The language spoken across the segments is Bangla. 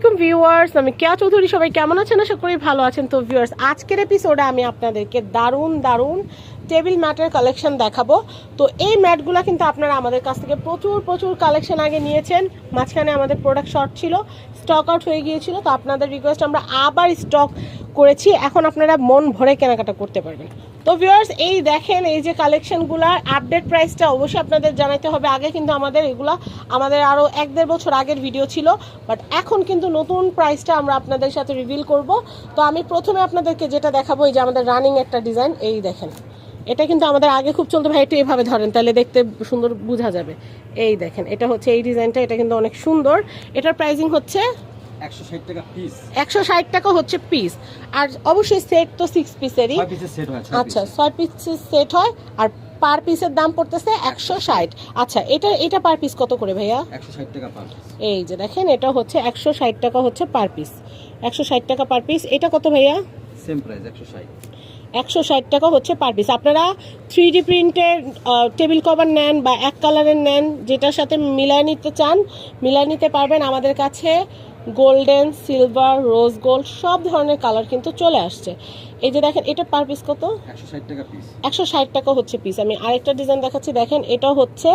আলাইকুম ভিউয়ার্স, আমি কেয়া চৌধুরী। সবাই কেমন আছেন? আশা করি ভালো আছেন। তো ভিউয়ার্স, আজকের এপিসোডে আমি আপনাদেরকে দারুণ দারুণ টেবিল ম্যাটের কালেকশন দেখাবো। তো এই ম্যাটগুলো কিন্তু আপনারা আমাদের কাছ থেকে প্রচুর প্রচুর কালেকশন আগে নিয়েছেন। মাঝখানে আমাদের প্রোডাক্ট শর্ট ছিল স্টক আউট হয়ে গিয়েছিল, তো আপনাদের রিকোয়েস্ট আমরা আবার স্টক করেছি। এখন আপনারা মন ভরে কেনাকাটা করতে পারবেন। তো ভিউয়ার্স এই দেখেন, এই যে কালেকশনগুলার আপডেট প্রাইসটা অবশ্যই আপনাদের জানাতে হবে। আগে কিন্তু আমাদের এগুলা, আমাদের আরও এক দেড় বছর আগের ভিডিও ছিল বাট এখন কিন্তু নতুন প্রাইসটা আমরা আপনাদের সাথে রিভিল করব। তো আমি প্রথমে আপনাদেরকে যেটা দেখাবো, এই যে আমাদের রানিং একটা ডিজাইন এই দেখেন। এটা কিন্তু আমাদের আগে খুব চলতো ভাই একটু এভাবে ধরেন তাহলে দেখতে সুন্দর বোঝা যাবে। এই দেখেন এটা হচ্ছে এই ডিজাইনটা এটা কিন্তু অনেক সুন্দর। এটার প্রাইসিং হচ্ছে একশো ষাট টাকা হচ্ছে পিস আর অবশ্যই সেট তো সিক্স পিসেরই আচ্ছা ছয় পিসের সেট হয় আর পার পিসের দাম পড়তেছে একশো ষাট। আচ্ছা এটা এটা পার পিস কত করে ভাইয়া? এই যে দেখেন এটা হচ্ছে একশো ষাট টাকা হচ্ছে পার পিস একশো ষাট টাকা পার পিস এটা কত ভাইয়া? সেম প্রাইস একশো ষাট। একশো ষাট টাকা হচ্ছে পার পিস আপনারা থ্রি ডি প্রিন্টের টেবিল কভার নেন বা এক কালারের নেন যেটার সাথে মিলায় নিতে চান মিলায় নিতে পারবেন আমাদের কাছে গোল্ডেন সিলভার রোজ গোল্ড সব ধরনের কালার কিন্তু চলে আসছে। এই যে দেখেন এটা পার পিস কত? একশো ষাট টাকা হচ্ছে পিস আমি আরেকটা ডিজাইন দেখাচ্ছি দেখেন এটা হচ্ছে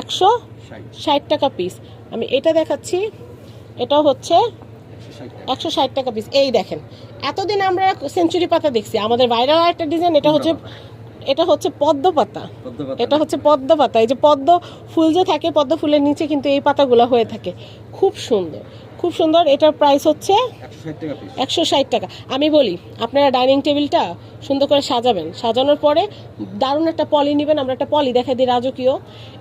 একশো ষাট টাকা পিস আমি এটা দেখাচ্ছি এটা হচ্ছে একশো ষাট টাকা। পিস এই দেখেন এতদিন আমরা সেঞ্চুরি পাতা দেখছি। আমাদের ভাইরাল একটা ডিজাইন এটা হচ্ছে এটা হচ্ছে পদ্ম পাতা। এটা হচ্ছে পদ্ম পাতা। এই যে পদ্ম ফুল যে থাকে পদ্ম ফুলের নিচে কিন্তু এই পাতাগুলো হয়ে থাকে। খুব সুন্দর। খুব সুন্দর। এটার প্রাইস হচ্ছে একশো ষাট টাকা আমি বলি আপনারা ডাইনিং টেবিলটা সুন্দর করে সাজাবেন। সাজানোর পরে দারুণ একটা পলি নেবেন। আমরা একটা পলি দেখাই দিই রাজকীয়।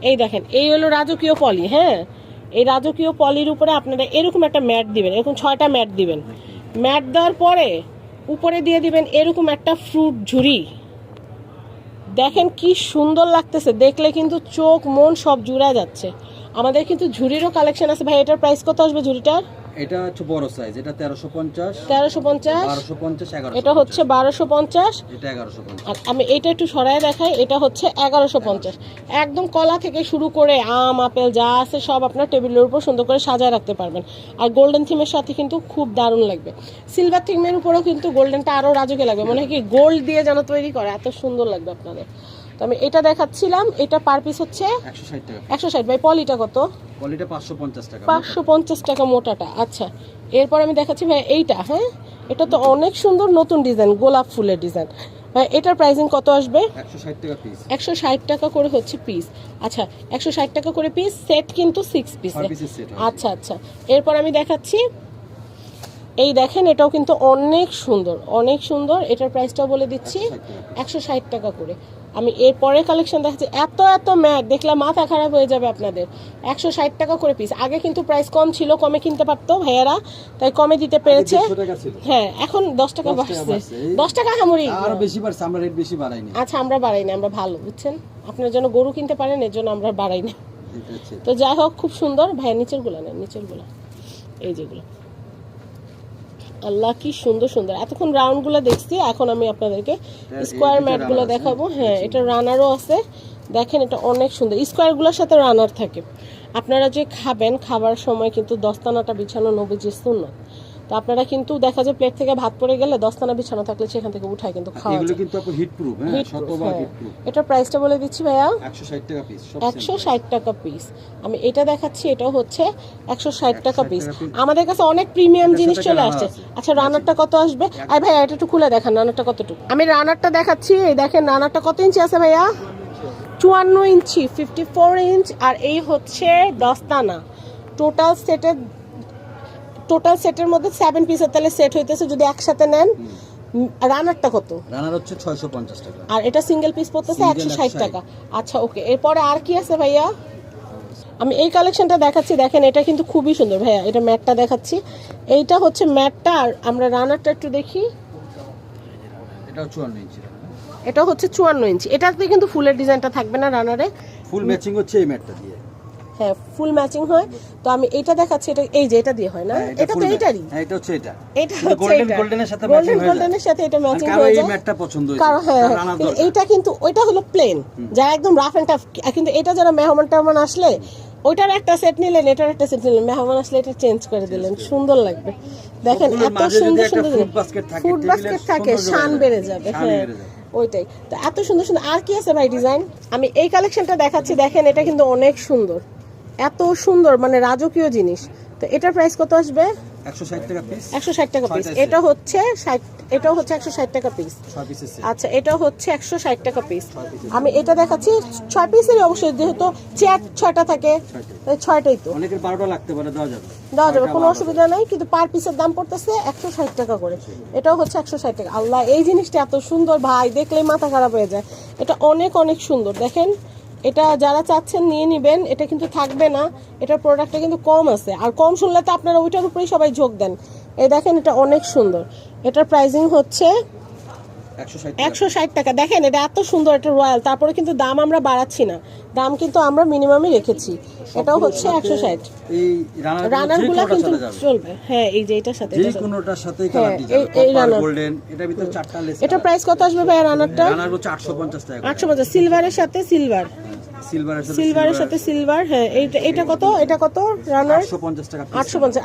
এই দেখেন এই হলো রাজকীয় পলি হ্যাঁ? এই রাজকীয় পলির উপরে আপনারা এরকম একটা ম্যাট দিবেন। এরকম ছয়টা ম্যাট দিবেন। ম্যাট দেওয়ার পরে উপরে দিয়ে দিবেন এরকম একটা ফ্রুট ঝুড়ি দেখেন কি সুন্দর লাগতেছে, দেখলে কিন্তু চোখ, মন সব জুড়া যাচ্ছে। আমাদের কিন্তু ঝুড়িরও কালেকশন আছে। ভাই, এটার প্রাইস কত আসবে ঝুড়িটার এটা হচ্ছে বড় সাইজ এটা তেরোশো পঞ্চাশ তেরোশো পঞ্চাশ। বারোশো পঞ্চাশ এগারোশো এটা হচ্ছে বারোশো পঞ্চাশ। এটা এগারোশো পঞ্চাশ। আর আমি এটা একটু সরায় দেখাই এটা হচ্ছে এগারোশো পঞ্চাশ। একদম কলা থেকে শুরু করে আম আপেল যা আছে সব আপনার টেবিলের উপর সুন্দর করে সাজায় রাখতে পারবেন। আর গোল্ডেন থিমের সাথে কিন্তু খুব দারুণ লাগবে। সিলভার থিমের উপরেও কিন্তু গোল্ডেনটা আরও রাজকে লাগবে। মনে হয় কি গোল্ড দিয়ে যেন তৈরি করে এত সুন্দর লাগবে আপনাদের। তো আমি এটা দেখাচ্ছিলাম এটা পার পিস হচ্ছে একশো ষাট ভাই পলিটা কত? কোয়ালিটা পাঁচশো পঞ্চাশ টাকা পাঁচশো পঞ্চাশ টাকা মোটাটা আচ্ছা। এরপর আমি দেখাচ্ছি ভাই এইটা হ্যাঁ? এটা তো অনেক সুন্দর নতুন ডিজাইন গোলাপ ফুলের ডিজাইন। ভাই এটার প্রাইসিং কত আসবে? একশো ষাট টাকা করে হচ্ছে পিস আচ্ছা একশো ষাট টাকা করে পিস সেট কিন্তু সিক্স পিস আচ্ছা আচ্ছা। এরপর আমি দেখাচ্ছি এই দেখেন এটাও কিন্তু অনেক সুন্দর অনেক সুন্দর। এটার প্রাইসটাও বলে দিচ্ছি একশো ষাট টাকা করে। আমি এরপরে কালেকশন দেখাচ্ছি। এত এত ম্যাট দেখলে মাথা খারাপ হয়ে যাবে আপনাদের। একশো ষাট টাকা করে পিস আগে কিন্তু প্রাইস কম ছিল কমে কিনতে পারতো ভাইয়ারা তাই কমে দিতে পেরেছে। হ্যাঁ এখন দশ টাকা 10 বাড়ছে। দশ টাকা হামুরি। আরও বেশি বাড়ছে আমরা রেট বেশি বাড়াইনি আচ্ছা আমরা বাড়াই না আমরা ভালো বুঝছেন? আপনার জন্য গরু কিনতে পারেন এর জন্য আমরা বাড়াই না তো যাই হোক খুব সুন্দর। ভাই নিচেরগুলা নেন নিচেরগুলা এই যেগুলো। আল্লাহ কি সুন্দর সুন্দর। এতক্ষণ রাউন্ডগুলো দেখছি এখন আমি আপনাদেরকে স্কোয়ার ম্যাটগুলো ম্যাটগুলো দেখাবো। হ্যাঁ এটা রানারও আছে। দেখেন এটা অনেক সুন্দর। স্কোয়ারগুলোর সাথে রানার থাকে। আপনারা যে খাবেন খাবার সময় কিন্তু দস্তানাটা বিছানো নবীজি সুন্নত। তো আপনারা কিন্তু দেখা যায় প্লেট থেকে ভাত পড়ে গেলে দস্তানা বিছানো থাকলে সেখান থেকে উঠায় কিন্তু খাওয়া এগুলো কিন্তু আপু হিট প্রুফ হ্যাঁ শতভাগ। হিট প্রুফ এটার প্রাইসটা বলে দিচ্ছি ভাইয়া? একশো ষাট টাকা পিস সব একশো ষাট টাকা পিস আমি এটা দেখাচ্ছি এটাও হচ্ছে একশো ষাট টাকা পিস আমাদের কাছে অনেক প্রিমিয়াম জিনিস চলে আসছে। আচ্ছা রানারটা কত আসবে? আই ভাইয়া এটা একটু খুলে দেখান রানারটা কতটুকু। আমি রানারটা দেখাচ্ছি এই দেখেন রানারটা কত ইঞ্চি আছে ভাইয়া? চুয়ান্ন ইঞ্চি ফিফটি ফোর ইঞ্চ আর এই হচ্ছে দস্তানা টোটাল সেটের টোটাল সেটের মধ্যে সেভেন পিসের তাহলে সেট হইতেছে যদি একসাথে নেন রানারটা কত? রানার হচ্ছে ছয়শো পঞ্চাশ টাকা। আর এটা সিঙ্গেল পিস পড়তেছে একশো ষাট 160 টাকা। আচ্ছা ওকে এরপরে আর কি আছে ভাইয়া? আমি এই কালেকশনটা দেখাচ্ছি দেখেন এটা কিন্তু খুবই সুন্দর ভাইয়া এটা ম্যাটটা দেখাচ্ছি। এইটা হচ্ছে ম্যাটটা আর আমরা রানারটা একটু দেখি। এটাও চুয়ান্ন ইঞ্চি এটা হচ্ছে চুয়ান্ন ইঞ্চি। এটাতে কিন্তু ফুলের ডিজাইনটা থাকবে না রানারে ফুল ম্যাচিং হচ্ছে এই ম্যাটটা দিয়ে। হ্যাঁ ফুল ম্যাচিং হয়। তো আমি এটা দেখাচ্ছি এটা এই যে এটা দিয়ে হয় না? হ্যাঁ, এটা তো এইটারই হ্যাঁ এটা হচ্ছে এটা। এটা golden- এটা। সাথে matching গোল্ডেন গোল্ডেনের সাথে এটা ম্যাচিং হয়ে এই যায়। ম্যাটটা পছন্দ হয়েছে। কারণ হ্যাঁ এইটা কিন্তু ওইটা হলো প্লেন যারা একদম রাফ এন্ড টাফ কিন্তু এটা যারা মেহমান টেহমান আসলে ওইটার একটা সেট নিলেন এটার একটা সেট নিলেন। মেহমান আসলে এটা চেঞ্জ করে দিলেন। সুন্দর লাগবে। দেখেন এত সুন্দর সুন্দর ফুড বাস্কেট থাকে শান বেড়ে। যাবে হ্যাঁ। ওইটাই। তো এত সুন্দর সুন্দর আর কি আছে ভাই ডিজাইন আমি এই কালেকশনটা দেখাচ্ছি দেখেন এটা কিন্তু অনেক সুন্দর। এত সুন্দর মানে রাজকীয় জিনিস। তো এটার প্রাইস কত আসবে? একশো ষাট টাকা পিস। এটা হচ্ছে ষাট হচ্ছে একশো ষাট টাকা পিস আচ্ছা এটা হচ্ছে একশো ষাট টাকা পিস আমি এটা দেখাচ্ছি ছয় পিসেরই অবশ্যই যেহেতু চেয়ার ছয়টা থাকে ছয়টাই তো। অনেকের বারোটা লাগতে পারে দেওয়া যাবে। দেওয়া যাবে কোনো অসুবিধা নাই কিন্তু পার পিসের দাম পড়তেছে একশো ষাট টাকা করে। এটাও হচ্ছে একশো ষাট টাকা। আল্লাহ এই জিনিসটা এত সুন্দর ভাই দেখলেই মাথা খারাপ হয়ে যায়। এটা অনেক অনেক সুন্দর দেখেন। এটা যারা চাচ্ছেন নিয়ে নেবেন, এটা কিন্তু থাকবে না। এটার প্রোডাক্টটা কিন্তু কম আছে। আর কম শুনলে তো আপনারা ওইটার উপরেই সবাই যোগ দেন। এই দেখেন এটা অনেক সুন্দর। এটার প্রাইজিং হচ্ছে একশো ষাট টাকা। দেখেন এটা এত সুন্দর একটা রয়্যাল তারপরে কিন্তু দাম আমরা বাড়াচ্ছি না। দাম কিন্তু আমরা মিনিমামই রেখেছি। এটাও হচ্ছে একশো ষাট। এই রানার রানারগুলা কিন্তু চলবে। হ্যাঁ এই যে এটার সাথে যে হ্যাঁ, এই-। গোল্ডেন ভিতরে চারটা লেস এটা প্রাইস কত আসবে ভাই রানারটা? রানার টাকা আটশো পঞ্চাশ সিলভারের সাথে সিলভার সিলভারের সাথে সিলভার হ্যাঁ এইটা এটা কত? এটা কত? রানার টাকা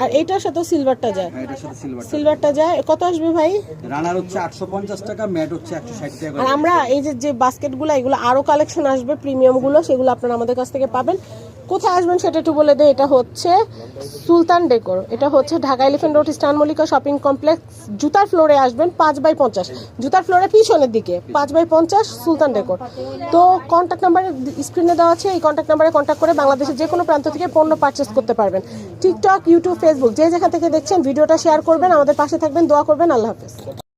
আর এইটার সাথে সিলভারটা যায়। হ্যাঁ, এটার সাথে সিলভার সিলভারটা যায়। কত আসবে ভাই? রানার হচ্ছে আটশো পঞ্চাশ টাকা ম্যাট হচ্ছে একশো ষাট টাকা আর আমরা এই যে যে বাস্কেটগুলো এগুলো আরও কালেকশন আসবে প্রিমিয়ামগুলো সেগুলো আপনারা আমাদের কাছ থেকে পাবেন। কোথায় আসবেন সেটা একটু বলে দেয় এটা হচ্ছে সুলতান ডেকোর, এটা হচ্ছে ঢাকা এলিফেন্ট রোড স্টান মল্লিকা শপিং কমপ্লেক্স, জুতার ফ্লোরে আসবেন পাঁচ বাই পঞ্চাশ। জুতার ফ্লোরে পিছনের দিকে, পাঁচ বাই পঞ্চাশ সুলতান ডেকোর। তো কন্ট্যাক্ট নাম্বার স্ক্রিনে দেওয়া আছে, এই কন্ট্যাক্ট নাম্বারে কন্ট্যাক্ট করে বাংলাদেশের যে কোনো প্রান্ত থেকে পণ্য পারচেস করতে পারবেন। টিকটক ইউটিউব ফেসবুক যে যেখান থেকে দেখছেন, ভিডিওটা শেয়ার করবেন, আমাদের পাশে থাকবেন, দোয়া করবেন, আল্লাহ হাফেজ।